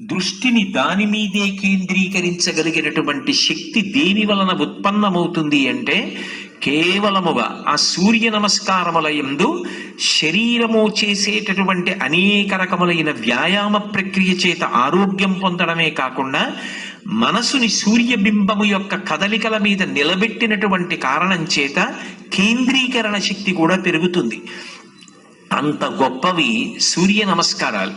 దృష్టిని దాని మీదే కేంద్రీకరించగలిగినటువంటి శక్తి దేని వలన ఉత్పన్నమవుతుంది అంటే కేవలముగా ఆ సూర్య నమస్కారముల యందు శరీరము చేసేటటువంటి అనేక రకములైన వ్యాయామ ప్రక్రియ చేత ఆరోగ్యం పొందడమే కాకుండా మనసుని సూర్యబింబము యొక్క కదలికల మీద నిలబెట్టినటువంటి కారణం చేత కేంద్రీకరణ శక్తి కూడా పెరుగుతుంది. అంత గొప్పవి సూర్య నమస్కారాలు.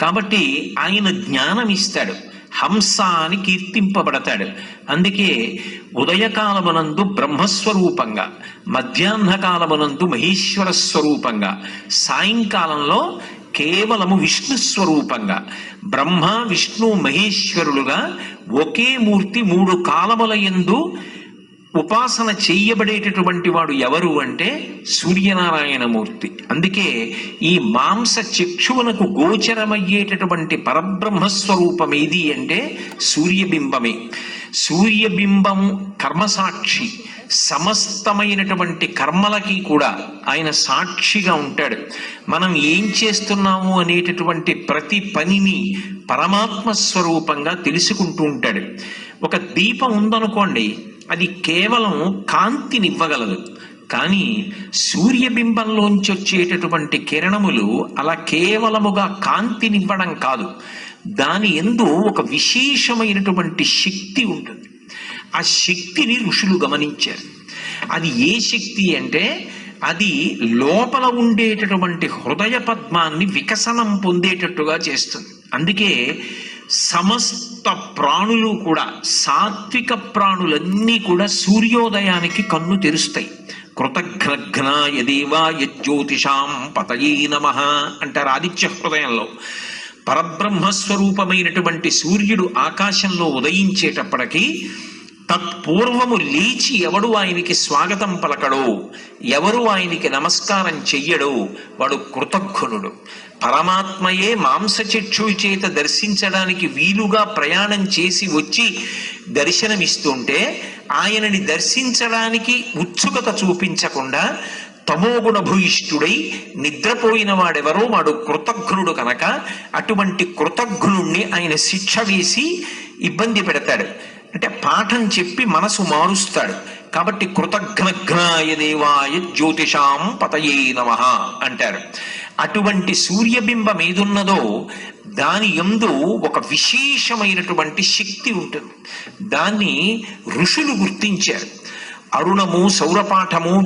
కాబట్టి ఆయన జ్ఞానం ఇస్తాడు హంస అని కీర్తింపబడతాడు. అందుకే ఉదయకాలమునందు బ్రహ్మస్వరూపంగా మధ్యాహ్నకాలమునందు మహేశ్వర స్వరూపంగా సాయంకాలంలో కేవలము విష్ణు స్వరూపంగా బ్రహ్మ విష్ణు మహేశ్వరులుగా ఒకే మూర్తి మూడు కాలముల యందు ఉపాసన చెయ్యబడేటటువంటి వాడు ఎవరు అంటే సూర్యనారాయణమూర్తి. అందుకే ఈ మాంస చక్షువునకు గోచరమయ్యేటటువంటి పరబ్రహ్మస్వరూపం ఏది అంటే సూర్యబింబమే. సూర్యబింబం కర్మసాక్షి. సమస్తమైనటువంటి కర్మలకి కూడా ఆయన సాక్షిగా ఉంటాడు. మనం ఏం చేస్తున్నాము అనేటటువంటి ప్రతి పనిని పరమాత్మ స్వరూపంగా తెలుసుకుంటూ ఉంటాడు. ఒక దీపం ఉందనుకోండి అది కేవలం కాంతినివ్వగలదు. కానీ సూర్యబింబంలోంచి వచ్చేటటువంటి కిరణములు అలా కేవలముగా కాంతినివ్వడం కాదు. దాని ఎందు ఒక విశేషమైనటువంటి శక్తి ఉంటుంది. ఆ శక్తిని ఋషులు గమనించారు. అది ఏ శక్తి అంటే అది లోపల ఉండేటటువంటి హృదయ పద్మాన్ని వికసనం పొందేటట్టుగా చేస్తుంది. అందుకే సమస్త ప్రాణులు కూడా సాత్విక ప్రాణులన్నీ కూడా సూర్యోదయానికి కన్ను తెరుస్తాయి. కృతఘ్నఘ్నాయ దేవాయ జ్యోతిషాం పతయే నమ అంటారు ఆదిత్య హృదయంలో. పరబ్రహ్మస్వరూపమైనటువంటి సూర్యుడు ఆకాశంలో ఉదయించేటప్పటికీ తత్పూర్వము లేచి ఎవడు ఆయనకి స్వాగతం పలకడో ఎవరు ఆయనకి నమస్కారం చెయ్యడో వాడు కృతజ్ఞుడు. పరమాత్మయే మాంసచక్షు చేత దర్శించడానికి వీలుగా ప్రయాణం చేసి వచ్చి దర్శనమిస్తుంటే ఆయనని దర్శించడానికి ఉత్సుకత చూపించకుండా తమోగుణ భూయిష్ఠుడై నిద్రపోయిన వాడెవరో వాడు కృతజ్ఞుడు కనుక అటువంటి కృతజ్ఞుణ్ణి ఆయన శిక్ష వేసి ఇబ్బంది పెడతాడు. అంటే పాఠం చెప్పి మనసు మారుస్తాడు. కాబట్టి కృతఘ్నఘ్నాయ దేవాయ జ్యోతిషాం పతయే నమ అంటారు. అటువంటి సూర్యబింబం ఏదున్నదో దాని ఎందు ఒక విశేషమైనటువంటి శక్తి ఉంటుంది. దాన్ని ఋషులు గుర్తించారు. అరుణము సౌరపాఠము